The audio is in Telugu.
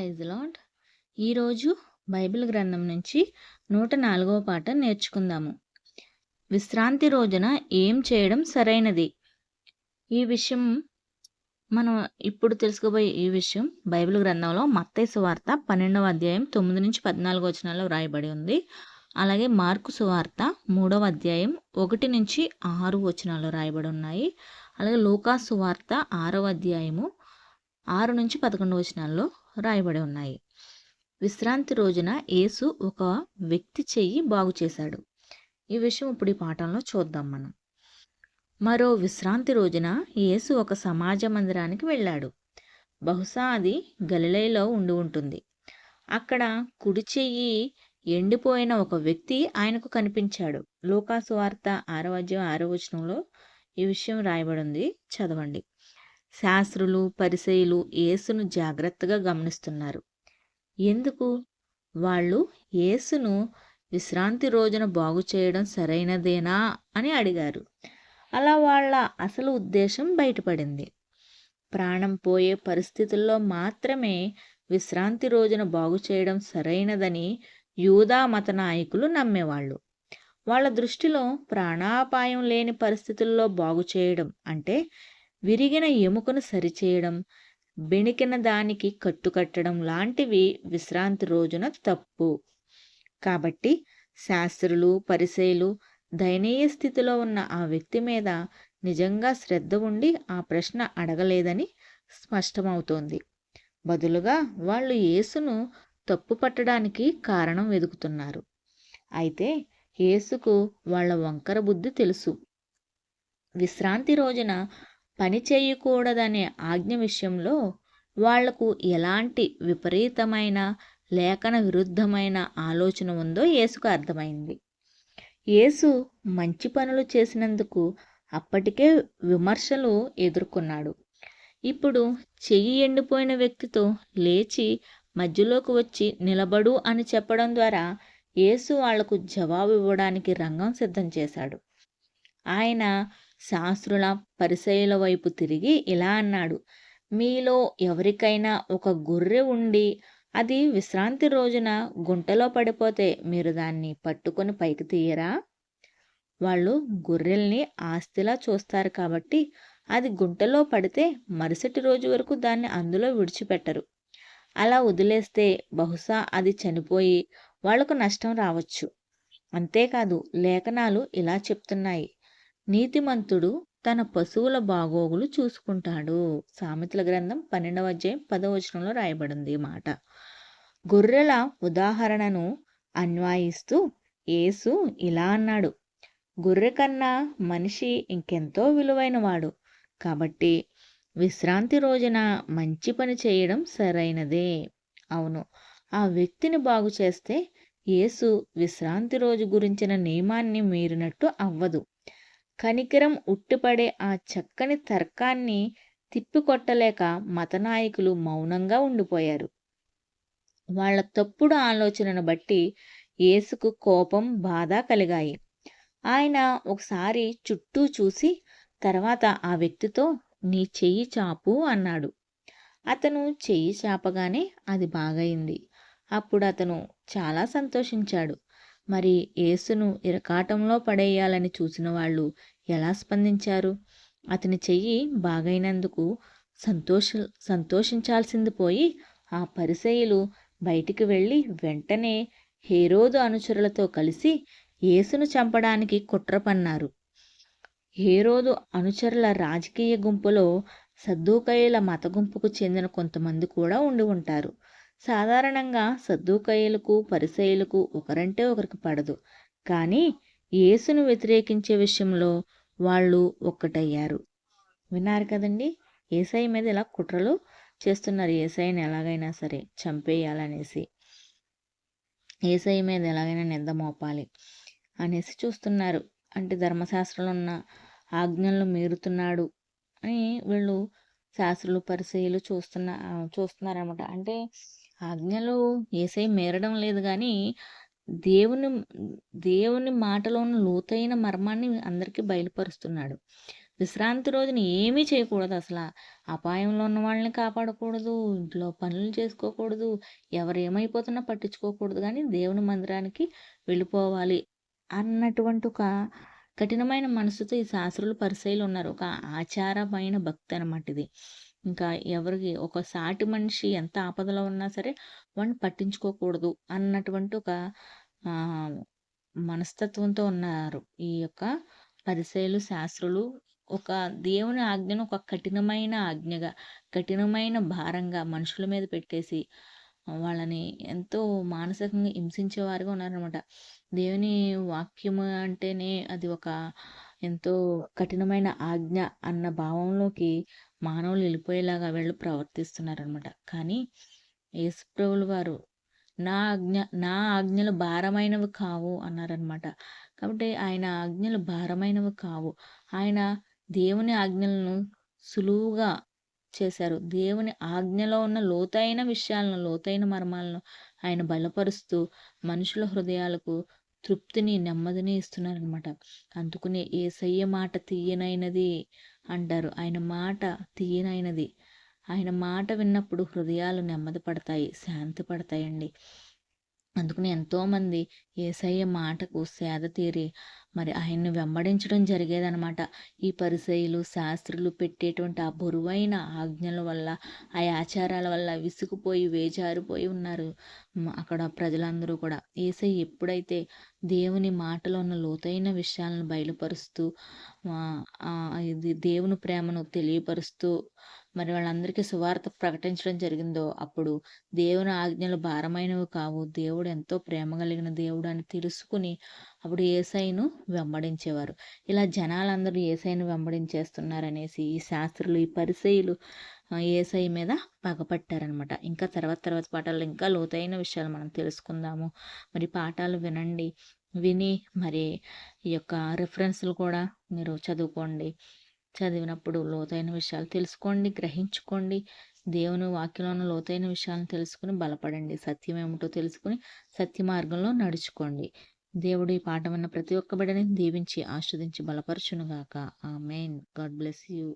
ప్రైజ్ లాట్ ఈరోజు బైబిల్ గ్రంథం నుంచి నూట నాలుగవ పాట నేర్చుకుందాము. విశ్రాంతి రోజున ఏం చేయడం సరైనది? ఈ విషయం మనం ఇప్పుడు తెలుసుకోబోయే ఈ విషయం బైబిల్ గ్రంథంలో మత్తయి సువార్త పన్నెండవ అధ్యాయం తొమ్మిది నుంచి పద్నాలుగు వచనాల్లో వ్రాయబడి ఉంది. అలాగే మార్కు సువార్త మూడవ అధ్యాయం ఒకటి నుంచి ఆరు వచనాలు రాయబడి ఉన్నాయి. అలాగే లూకా సువార్త ఆరవ అధ్యాయము ఆరు నుంచి పదకొండు వచనాల్లో రాయబడి ఉన్నాయి. విశ్రాంతి రోజున యేసు ఒక వ్యక్తి చెయ్యి బాగు చేశాడు. ఈ విషయం ఇప్పుడు ఈ పాఠంలో చూద్దాం మనం. మరో విశ్రాంతి రోజున యేసు ఒక సమాజ మందిరానికి వెళ్ళాడు. బహుశా అది గలిలైలో ఉండి ఉంటుంది. అక్కడ కుడి చెయ్యి ఎండిపోయిన ఒక వ్యక్తి ఆయనకు కనిపించాడు. లోకాసు వార్త ఆరవ అధ్యాయం ఆరో వచనంలో ఈ విషయం రాయబడింది చదవండి. శాస్త్రులు పరిసయులు యేసును జాగ్రత్తగా గమనిస్తున్నారు. ఎందుకు? వాళ్ళు యేసును విశ్రాంతి రోజున బాగు చేయడం సరైనదేనా అని అడిగారు. అలా వాళ్ళ అసలు ఉద్దేశం బయటపడింది. ప్రాణం పోయే పరిస్థితుల్లో మాత్రమే విశ్రాంతి రోజున బాగు చేయడం సరైనదని యూదా మత నాయకులు నమ్మేవాళ్ళు. వాళ్ళ దృష్టిలో ప్రాణాపాయం లేని పరిస్థితుల్లో బాగు చేయడం అంటే విరిగిన ఎముకను సరిచేయడం బెణికిన దానికి కట్టుకట్టడం లాంటివి విశ్రాంతి రోజున తప్పు. కాబట్టి శాస్త్రులు పరిశైలు దయనీయ స్థితిలో ఉన్న ఆ వ్యక్తి మీద నిజంగా శ్రద్ధ ఉండి ఆ ప్రశ్న అడగలేదని స్పష్టమవుతోంది. బదులుగా వాళ్ళు యేసును తప్పు పట్టడానికి కారణం వెతుకుతున్నారు అయితే యేసుకు వాళ్ళ వంకర బుద్ధి తెలుసు. విశ్రాంతి రోజున పని చేయకూడదనే ఆజ్ఞ విషయంలో వాళ్ళకు ఎలాంటి విపరీతమైన లేఖన విరుద్ధమైన ఆలోచన ఉందో యేసుకు అర్థమైంది. యేసు మంచి పనులు చేసినందుకు అప్పటికే విమర్శలు ఎదుర్కొన్నాడు. ఇప్పుడు చెయ్యి ఎండిపోయిన వ్యక్తితో లేచి మధ్యలోకి వచ్చి నిలబడు అని చెప్పడం ద్వారా యేసు వాళ్ళకు జవాబు ఇవ్వడానికి రంగం సిద్ధం చేశాడు. ఆయన శాస్త్రుల పరిసయుల వైపు తిరిగి ఇలా అన్నాడు. మీలో ఎవరికైనా ఒక గొర్రె ఉండి అది విశ్రాంతి రోజున గుంటలో పడిపోతే మీరు దాన్ని పట్టుకొని పైకి తీయరా? వాళ్ళు గొర్రెల్ని ఆస్తిలా చూస్తారు కాబట్టి అది గుంటలో పడితే మరుసటి రోజు వరకు దాన్ని అందులో విడిచిపెట్టరు. అలా వదిలేస్తే బహుశా అది చనిపోయి వాళ్ళకు నష్టం రావచ్చు. అంతేకాదు లేఖనాలు ఇలా చెప్తున్నాయి. నీతిమంతుడు తన పశువుల బాగోగులు చూసుకుంటాడు. సామెతల గ్రంథం పన్నెండవ అధ్యాయం పదవచనంలో రాయబడింది మాట. గొర్రెల ఉదాహరణను అన్వాయిస్తూ యేసు ఇలా అన్నాడు. గొర్రె కన్నా మనిషి ఇంకెంతో విలువైనవాడు. కాబట్టి విశ్రాంతి రోజున మంచి పని చేయడం సరైనదే. అవును ఆ వ్యక్తిని బాగు చేస్తే యేసు విశ్రాంతి రోజు గురించిన నియమాన్ని మీరినట్టు అవ్వదు. కనికరం ఉట్టిపడే ఆ చక్కని తర్కాన్ని తిప్పికొట్టలేక మతనాయకులు మౌనంగా ఉండిపోయారు. వాళ్ళ తప్పుడు ఆలోచనను బట్టి యేసుకు కోపం బాధ కలిగాయి. ఆయన ఒకసారి చుట్టూ చూసి తర్వాత ఆ వ్యక్తితో నీ చెయ్యి చాపు అన్నాడు. అతను చెయ్యి చాపగానే అది బాగయింది అప్పుడు అతను చాలా సంతోషించాడు. మరి యేసును ఇరకాటంలో పడేయాలని చూసిన వాళ్ళు ఎలా స్పందించారు? అతని చెయ్యి బాగైనందుకు సంతోష సంతోషించాల్సింది పోయి ఆ పరిసయులు బయటికి వెళ్ళి వెంటనే హేరోదు అనుచరులతో కలిసి యేసును చంపడానికి కుట్ర పన్నారు. హేరోదు అనుచరుల రాజకీయ గుంపులో సద్దూకయ్యల మత గుంపుకు చెందిన కొంతమంది కూడా ఉండి ఉంటారు. సాధారణంగా సద్దూకయ్యలకు పరిసయులకు ఒకరంటే ఒకరికి పడదు. కానీ యేసును వ్యతిరేకించే విషయంలో వాళ్ళు ఒక్కటయ్యారు. విన్నారు కదండి? ఏసఐ మీద ఇలా కుట్రలు చేస్తున్నారు. ఏసైని ఎలాగైనా సరే చంపేయాలనేసి. ఏసఐ మీద ఎలాగైనా నింద మోపాలి అనేసి చూస్తున్నారు. అంటే ధర్మశాస్త్రంలో ఉన్న ఆజ్ఞలను మీరుతున్నాడు అని వీళ్ళు శాస్త్రులు పరిచయలు చూస్తున్న చూస్తున్నారనమాట అంటే ఆజ్ఞలు ఏసై మేరడం లేదు కానీ దేవుని దేవుని మాటలోని లోతైన మర్మాన్ని అందరికీ బయలుపరుస్తున్నాడు. విశ్రాంతి రోజున ఏమీ చేయకూడదు అసలు. అపాయంలో ఉన్న వాళ్ళని కాపాడకూడదు ఇంట్లో పనులు చేసుకోకూడదు ఎవరు ఏమైపోతున్నా పట్టించుకోకూడదు కానీ దేవుని మందిరానికి వెళ్ళిపోవాలి అన్నటువంటి ఒక కఠినమైన మనసుతో ఈ శాస్త్రులు పరిశైలు ఉన్నారు ఒక ఆచారమైన భక్తి అనమాట ఇది. ఇంకా ఎవరికి ఒక సాటి మనిషి ఎంత ఆపదలో ఉన్నా సరే వాడిని పట్టించుకోకూడదు అన్నటువంటి ఒక మనస్తత్వంతో ఉన్నారు ఈ యొక్క పరిశైలు శాస్త్రులు. ఒక దేవుని ఆజ్ఞను ఒక కఠినమైన ఆజ్ఞగా కఠినమైన భారంగా మనుషుల మీద పెట్టేసి వాళ్ళని ఎంతో మానసికంగా హింసించేవారుగా ఉన్నారనమాట దేవుని వాక్యము అంటేనే అది ఒక ఎంతో కఠినమైన ఆజ్ఞ అన్న భావంలోకి మానవులు వెళ్ళిపోయేలాగా వీళ్ళు ప్రవర్తిస్తున్నారనమాట కానీ యేసుప్రభులు వారు నా ఆజ్ఞ నా ఆజ్ఞలు భారమైనవి కావు అన్నారనమాట కాబట్టి ఆయన ఆజ్ఞలు భారమైనవి కావు. ఆయన దేవుని ఆజ్ఞలను సులువుగా చేశారు. దేవుని ఆజ్ఞలో ఉన్న లోతైన విషయాలను లోతైన మర్మాలను ఆయన బలపరుస్తూ మనుషుల హృదయాలకు తృప్తిని నెమ్మదిని ఇస్తున్నారనమాట అందుకునే ఏసయ్య మాట తీయనైనది అంటారు. ఆయన మాట తీయనైనది. ఆయన మాట విన్నప్పుడు హృదయాలు నెమ్మది పడతాయి శాంతి పడతాయండి. అందుకని ఎంతోమంది ఏసయ్య మాటకు సేద తీరి మరి ఆయన్ని వెంబడించడం జరిగేదనమాట ఈ పరిసయులు శాస్త్రులు పెట్టేటువంటి ఆ బరువైన ఆజ్ఞల వల్ల ఆ ఆచారాల వల్ల విసుగుపోయి వేజారిపోయి ఉన్నారు. అక్కడ ప్రజలందరూ కూడా. ఏసై ఎప్పుడైతే దేవుని మాటలో ఉన్న లోతైన విషయాలను బయలుపరుస్తూ ఇది దేవుని ప్రేమను తెలియపరుస్తూ మరి వాళ్ళందరికీ సువార్త ప్రకటించడం జరిగిందో అప్పుడు దేవుని ఆజ్ఞలు భారమైనవి కావు. దేవుడు ఎంతో ప్రేమ కలిగిన దేవుడు అని తెలుసుకుని అప్పుడు ఏసైను వెంబడించేవారు. ఇలా జనాలందరూ ఏసైను వెంబడించేస్తున్నారనేసి ఈ శాస్త్రులు ఈ పరిసయులు ఏసై మీద పగపట్టారనమాట ఇంకా తర్వాత తర్వాత పాఠాలు ఇంకా లోతైన విషయాలు మనం తెలుసుకుందాము. మరి పాఠాలు వినండి విని మరి ఈ యొక్క రిఫరెన్స్లు కూడా మీరు చదువుకోండి. చదివినప్పుడు లోతైన విషయాలు తెలుసుకోండి గ్రహించుకోండి. దేవుని వాక్యంలోని లోతైన విషయాలను తెలుసుకుని బలపడండి. సత్యం ఏమిటో తెలుసుకుని సత్య మార్గంలో నడుచుకోండి. దేవుడు ఈ పాఠం ప్రతి ఒక్క బిడ్డని దీవించి ఆస్వాదించి బలపరచునుగాక. ఆ మెయిన్ గాడ్ బ్లెస్ యూ.